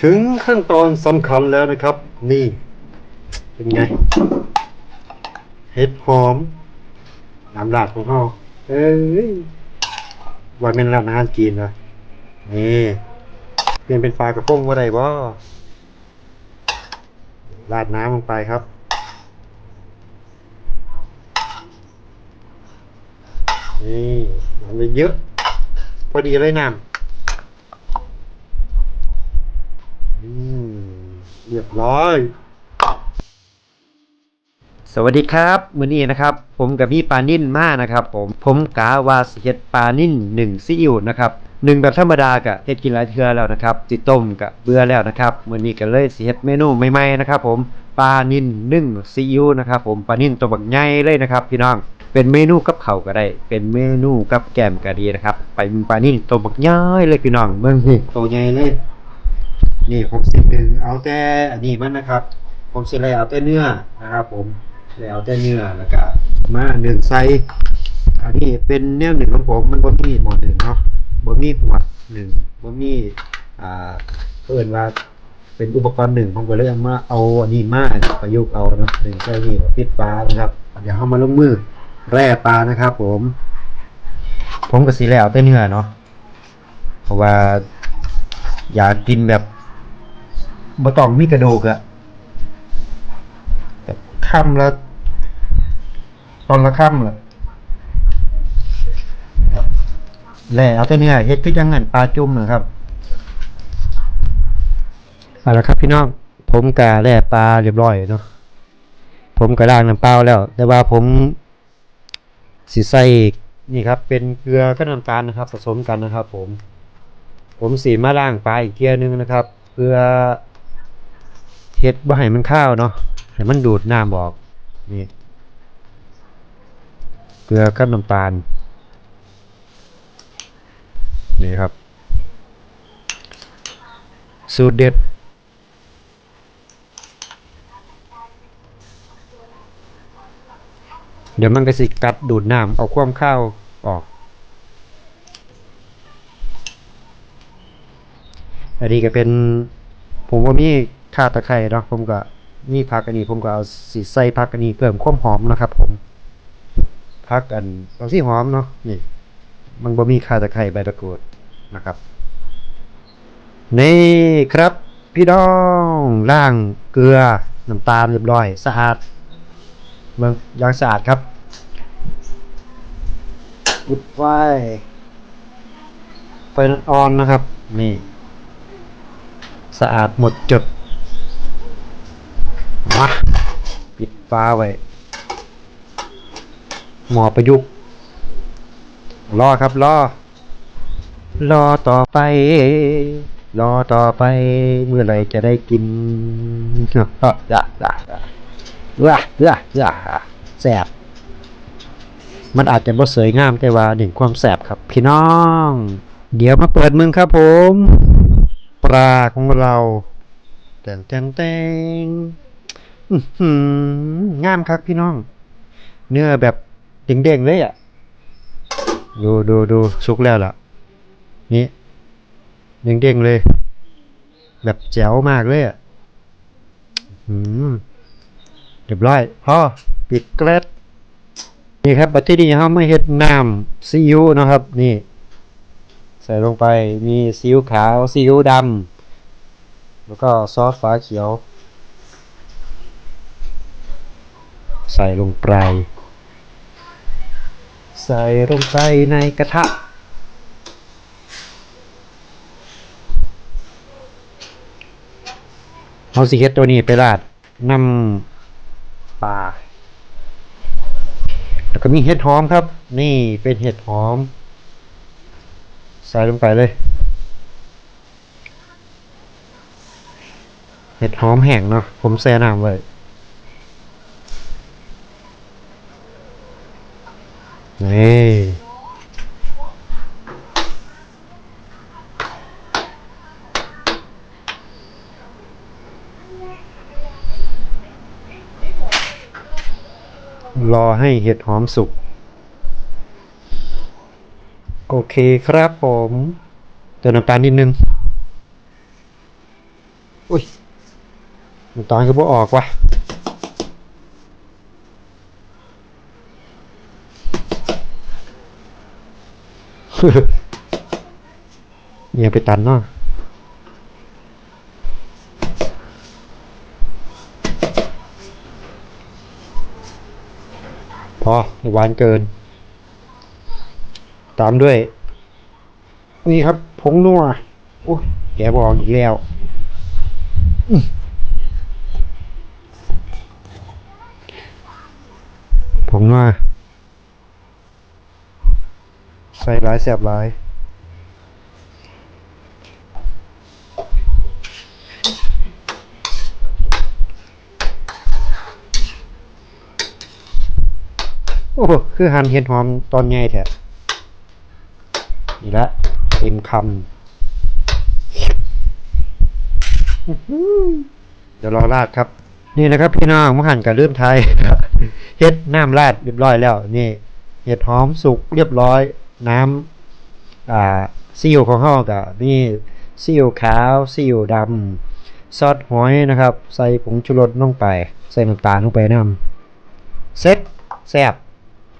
ถึงขั้นตอนสำคัญแล้วนะครับ นี่เป็นไง เห็ดหอมน้ำลาดของเราเอ้ยวันเป็นร้านอาหารจีนนะนี่เปลี่ยนเป็นปลากระพงว่าไรบ่ราดน้ำลงไปครับ นี่น้ำเยอะ พอดีเลยน้ำอืมเรียบร้อย สวัสดีครับมื้อนี้นะครับ ผมกับพี่ปานิ่นมานะครับผมผมกาวาสิเฮ็ดปลานิ่นหนึ่งซีอิ๊วนะครับหนึ่งแบบธรรมดากะเฮ็ดกินหลายเทื่อแล้วนะครับจิต้มกะเบื่อแล้วนะครับมื้อนี้ก็เลยสิเฮ็ดเมนูใหม่ๆนะครับผมปลานิ่นนึ่งซีอิ๊วนะครับผมปลานิ่นตัวบักใหญ่เลยนะครับ พี่น้องเป็นเมนูกับข้าวก็ได้ เป็นเมนูกับแกล้มก็ดีนะครับ ไปปลานิ่นตัวบักใหญ่เลยพี่น้องเบิ่งสิตัวใหญ่เลย นี่ผมสิดึงเอาแต่อันนี้มันนะครับ ผมสิเลยเอาแต่เนื้อนะครับผมเลยเอาแต่เนื้อแล้วก็มาหนึ่งใส่อันนี้เป็นแนวหนึ่งของผมมันบ่มีหมอหนึ่งเนาะบ่มีหัวหนึ่งบ่มีอ่าเพิ่นว่าเป็นอุปกรณ์หนึ่งผมก็เลยเอามาเอาอันนี้มาประยุกต์เอาเนาะหนึ่งใส่นี่ปิดปลานะครับเดี๋ยวเฮามาลงมือแร่ปลานะครับ ผม ผมก็สิแล้วเอาแต่เนื้อเนาะเพราะว่าอยากกินแบบ บะต้องมีกระดูกอะแบบค่ำแล้วตอนละค่ำละครับแล้วเอาแต่เนื้อเฮ็ดคือจังงั้นปลาจุ่มนะครับเอาละครับพี่น้องผมกะแล่ปลาเรียบร้อยเนาะผมกะล้างน้ำเปล่าแล้ว แต่ว่าผมสิใส่นี่ครับ เป็นเกลือกับน้ำตาลนะครับผสมกันนะครับ ผม ผมสีมาล่างปลาอีกเทียนึงนะครับ เพื่อ เฮ็ดบ่ให้มันข้าวเนาะให้มันดูดน้ำออกนี่เกลือกับน้ำตาล นี่ครับ สูตรเด็ด เดี๋ยวมันก็สิกัดดูดน้ำเอาความข้าวออก อันนี้ก็เป็นผมว่ามี ข่าตะไคร้เนาะผมก็มีผักอันนี้ผมก็เอาสีใส่ผักอันนี้เพิ่มความหอมนะครับ ผมผักอันบางที่หอมเนาะนี่ มันบ่มีข่าตะไคร้ใบตะกรูดนะครับนี่ครับ พี่น้องล่างเกลือน้ำตาลเรียบร้อยสะอาดเมืองยางสะอาดครับอุดไฟไฟอ่อนนะครับ นี่ สะอาดหมดจด มาปิดฟ้าไว้หมอประยุกต์รอครับรอ รอต่อไป รอต่อไป เมื่อไรจะได้กินก็จะจะจะว้าว้าว้าแสบมันอาจจะบ่สวยงามแต่ว่าหนึ่งความแสบครับ พี่น้อง เดี๋ยวมาเปิดมึงครับผม ปลาของเราแตงแตงแตง งามครับพี่น้อง เนื้อแบบเด้งๆเลยอะ ดูดูดูสุกแล้วล่ะ นี่เด้งๆเลย แบบแจ๋วมากเลยอะอืมเรียบร้อยพอปิดเกล็ดนี่ครับบัตที่นี่เขาไม่เฮ็ดน้ำซีอิ๊วนะครับ นี่ ใส่ลงไปมีซีอิ๊วขาวซีอิ๊วดำแล้วก็ซอสฟ้าเขียว ใส่ลงไป ใส่ลงไปในกระทะ เอาสิเฮ็ดตัวนี้ไปราดน้ำปลา แล้วก็มีเห็ดหอมครับ นี่เป็นเห็ดหอม ใส่ลงไปเลย เห็ดหอมแห้งเนาะ ผมแช่น้ำไว้ นี่รอให้เห็ดหอมสุก โอเคครับผมเติมน้ำตาลนิดนึง อุ้ยมันตอนก็บ่ออกว่ะ เนี่ยไปตันเนาะพอหวานเกิน ตามด้วย นี่ครับผงนัวโอ้แกบอกอีกแล้วผงนัว ใส่ร้ายแสบร้าย โอ้คือหั่นเห็ดหอมตอนใหญ่แท้นี่ละเต็มคำอื้อหือเดี๋ยวรอราดครับ นี่นะครับพี่น้องมหันกับเริ่มไทยเฮ็ดน้ำราดเรียบร้อยแล้ว นี่เห็ดหอมสุกเรียบร้อย น้ำอ่าซีอิ๊วของเฮากับนี่ซีอิ๊วขาวซีอิ๊วดำซอสหอยนะครับ ใส่ผงชูรสลงไป ใส่น้ำตาลลงไปน้ำเซ็ตแซ่บ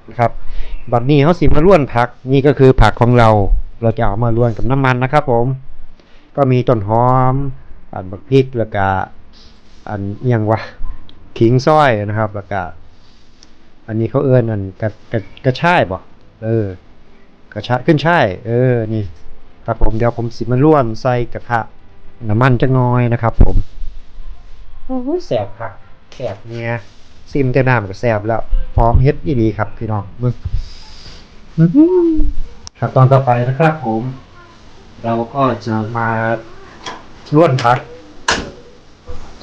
นะครับบัดนี้เขาสิมาล้วนผักนี่ก็คือผักของเราเราจะเอามาล้วนกับน้ำมันนะครับ ผม ก็มีต้นหอม อันบักพริกแล้วก็อันอยังวะขิงซ้อยนะครับ แล้วก็อันนี้เขาเอิ้นอันกระกระกระชายบ่เออ กระชายขึ้นช่ายเออ นี่ ครับผม เดี๋ยวผมสิมาล้วนใส่กระทะน้ำมันจะงอยนะครับ ผมโอ้ยแสบครับแสบเนี่ยซิมเต็มหน้ามันก็แซ่บแล้ว พร้อมเฮ็ดอีดีครับพี่น้องมึงอื้อหือครับตอนต่อไปนะครับ ผม เราก็จะมาล้วนผัก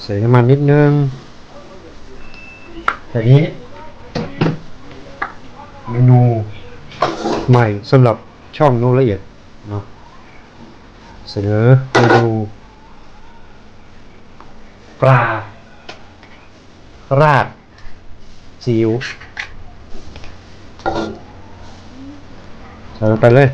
ใส่น้ำมันนิดนึงแต่นี้ เมนู ใหม่สำหรับช่องนูละเอียดเนาะเสนอเมนูปลา ราดซีอิ๊วใส่ลงไปเลย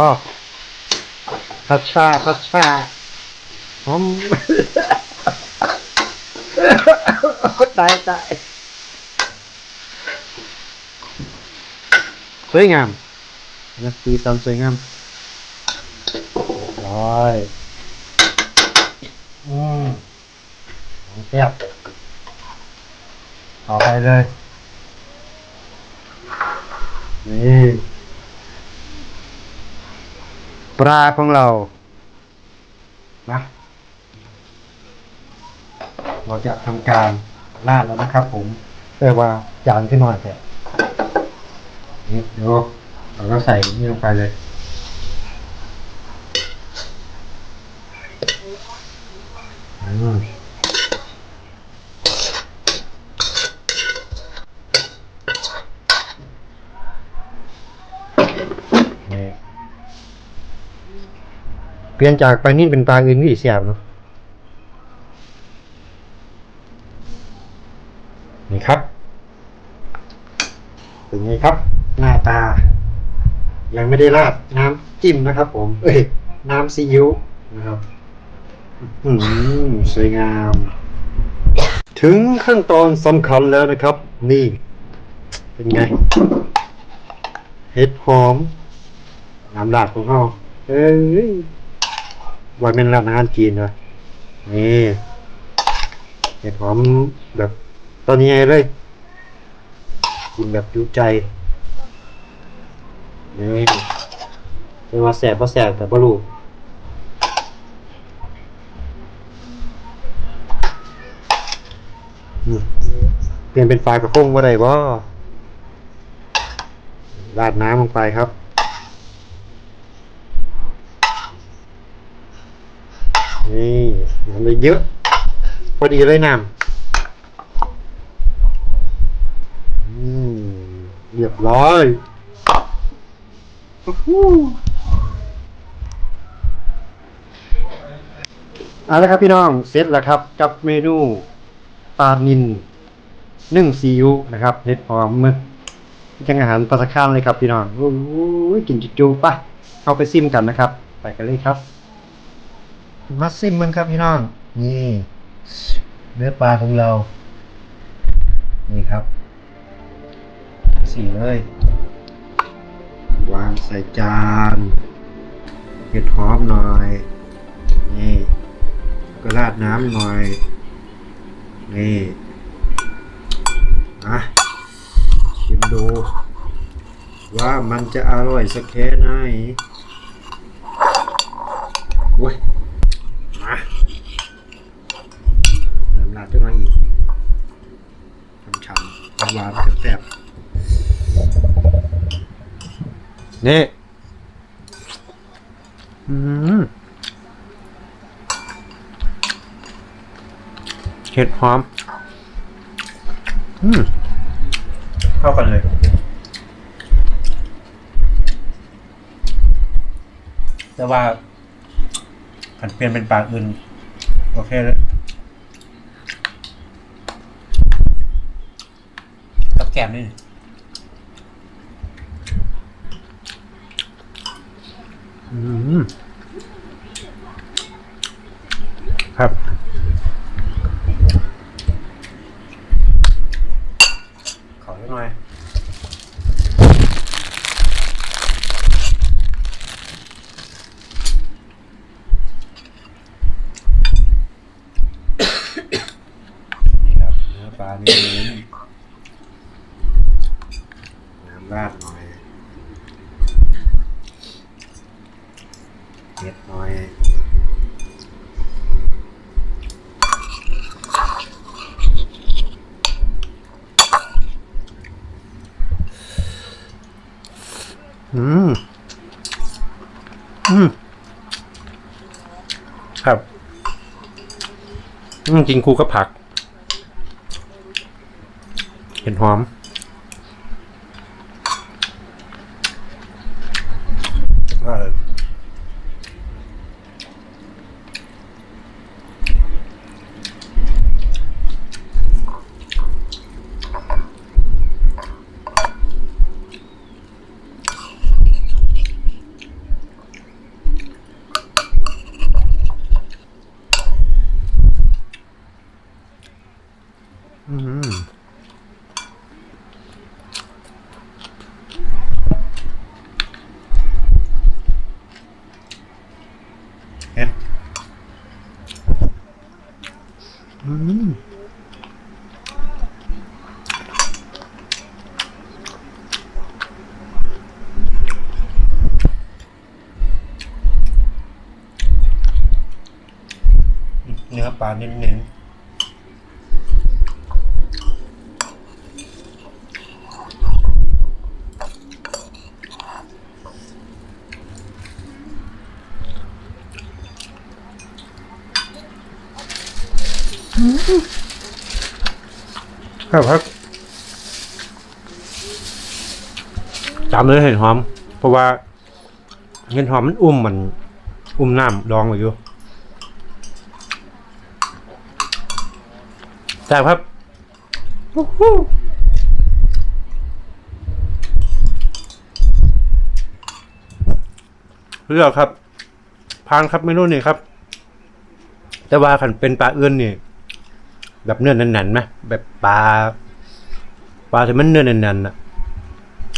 พ่อพัชชาพัชชาผมตายตายสวยงามนะตีตอนสวยงามร้อยอืมของแซ่บต่อไปเลย นี่ ปลาของเรานะเราจะทำการลาดแล้วนะครับ ผมแต่ว่าจานขึ้นหน่อยแต่นี่เดี๋ยวเราก็ใส่นี่ลงไปเลย อืมนี่ เปลี่ยนจากปลานิ่นเป็นปลาอื่นก็อีกเสียบเนาะนี่ครับเป็นไงครับ หน้าตา ยังไม่ได้ราดน้ำจิ้มนะครับผม เอ้ย น้ำซีอิ๊วนะครับอืมสวยงาม ถึงขั้นตอนสำคัญแล้วนะครับ นี่ เป็นไง เห็ดหอมน้ำราดของเราเอ้ย วันเป็นร้านอาหารจีนวะนี่เห็ดหอมแบบตอนนี้ไงเลยกินแบบจุใจนี่เป็นว่าแสบว่าแสบแต่บ่รู้อืมเปลี่ยนเป็นไฟล์กระพงว่าไรบ่ราดน้ำลงไปครับ เลยเยอะ พอดีเลยน้ำอืมเรียบร้อยเอาละครับพี่น้องเสร็จแล้วครับ กับเมนูปลานินนึ่งซีอิ๊วนะครับเห็ดหอมมึกยังอาหารปลาสะข้ามเลยครับพี่น้องโอ้ยกินจุๆปะเข้าไปซิมกันนะครับ ไปกันเลยครับ มาซิมมันครับพี่น้อง นี่ เนื้อปลาของเรา นี่ครับ สีเลย วางใส่จานเห็ดหอมหน่อย นี่ ก็ราดน้ำหน่อย นี่อะชิมดู ว่ามันจะอร่อยสักแค่ไหนโว้ย มาเริ่มราดขึ้นมาอีกฉ่ำๆ หวานๆแซ่บๆนี่อืมเห็ดหอม อืมเข้ากันเลยแต่ว่าผันเปลี่ยนเป็นปลาอื่น โอเคเลย บนี่อืมครับ ขอเล็กน้อยนี่ครับเนื้อปลาเนื้อเน้นน้ำราดหน่อยเผ็ดหน่อย อืม อืม ครับอืมกินคู่กับผัก เห็นหอม เนื้อปลาเน้นๆ ครับครับจำเลยเห็ดหอม เพราะว่าเห็ดหอมมันอุ้มมัน อุ้มน้ำดองไว้อยู่แซ่บครับวู้ฮู้เลือกครับพานครับเมนูนี้ครับ แต่ว่าขันเป็นปลาเอื้อนนี่ แบบเนื้อแน่นๆไหมแบบปลาปลาที่มันเนื้อแน่นๆน่ะ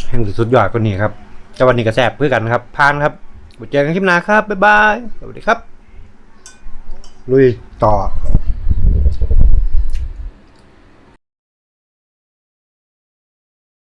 แห่งสุดยอดก็นี้ครับแต่วันนี้ก็แซ่บเพื่อกันครับพานครับบุเจอกันคลิปหน้าครับบ๊ายบายสวัสดีครับ ลุยต่อ